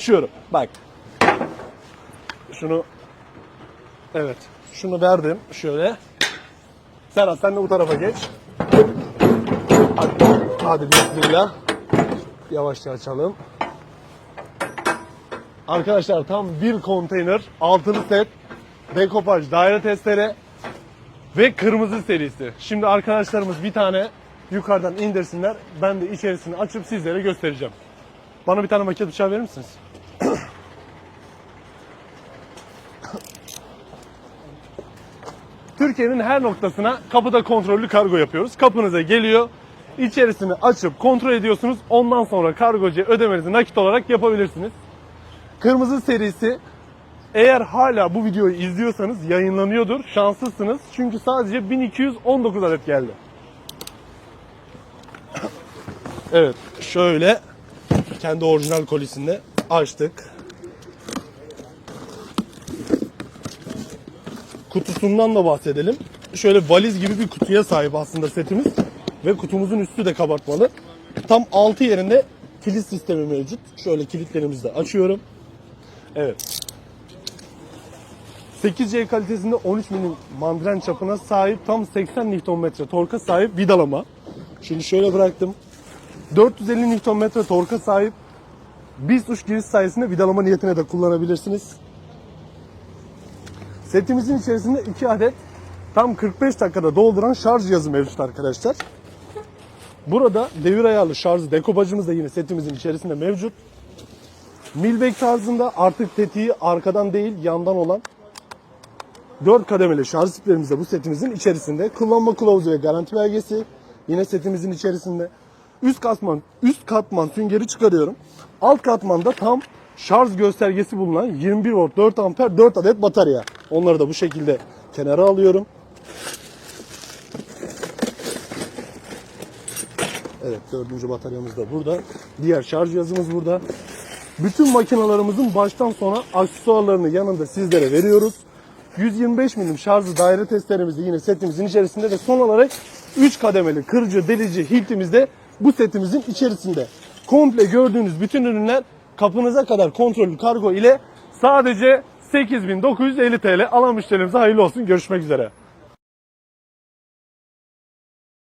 Açıyorum. Bak. Şunu Evet. Şunu verdim şöyle. Serhat sen de bu tarafa geç. Hadi, hadi bismillah. Yavaşça açalım. Arkadaşlar tam bir konteyner altılı set dekopaj daire testere ve kırmızı serisi. Şimdi arkadaşlarımız bir tane yukarıdan indirsinler. Ben de içerisini açıp sizlere göstereceğim. Bana bir tane maket bıçağı verir misiniz? Türkiye'nin her noktasına kapıda kontrollü kargo yapıyoruz. Kapınıza geliyor. İçerisini açıp kontrol ediyorsunuz. Ondan sonra kargocuya ödemenizi nakit olarak yapabilirsiniz. Kırmızı serisi eğer hala bu videoyu izliyorsanız yayınlanıyordur. Şanslısınız. Çünkü sadece 1219 adet geldi. Evet, şöyle kendi orijinal kolisinde açtık. Kutusundan da bahsedelim. Şöyle valiz gibi bir kutuya sahip aslında setimiz ve kutumuzun üstü de kabartmalı. Tam 6 yerinde kilit sistemi mevcut. Şöyle kilitlerimizi de açıyorum. Evet. 8C kalitesinde 13 milim mandren çapına sahip tam 80 Nm torka sahip vidalama. Şimdi şöyle bıraktım. 450 Nm torka sahip bir uç giriş sayesinde vidalama niyetine de kullanabilirsiniz. Setimizin içerisinde 2 adet tam 45 dakikada dolduran şarj cihazı mevcut arkadaşlar. Burada devir ayarlı şarj dekopajımız da yine setimizin içerisinde mevcut. Milbek tarzında artık tetiği arkadan değil yandan olan 4 kademeli şarj splerimiz de bu setimizin içerisinde. Kullanma kılavuzu ve garanti belgesi yine setimizin içerisinde. Üst katman, üst katman süngeri çıkarıyorum. Alt katmanda tam şarj göstergesi bulunan 21 volt 4 amper 4 adet batarya. Onları da bu şekilde kenara alıyorum. Evet dördüncü bataryamız da burada. Diğer şarj cihazımız burada. Bütün makinalarımızın baştan sona aksesuarlarını yanında sizlere veriyoruz. 125 milim şarjlı daire testlerimizi yine setimizin içerisinde ve son olarak 3 kademeli kırıcı delici hiltimiz de bu setimizin içerisinde. Komple gördüğünüz bütün ürünler kapınıza kadar kontrollü kargo ile sadece 8950 TL alan müşterimize hayırlı olsun. Görüşmek üzere.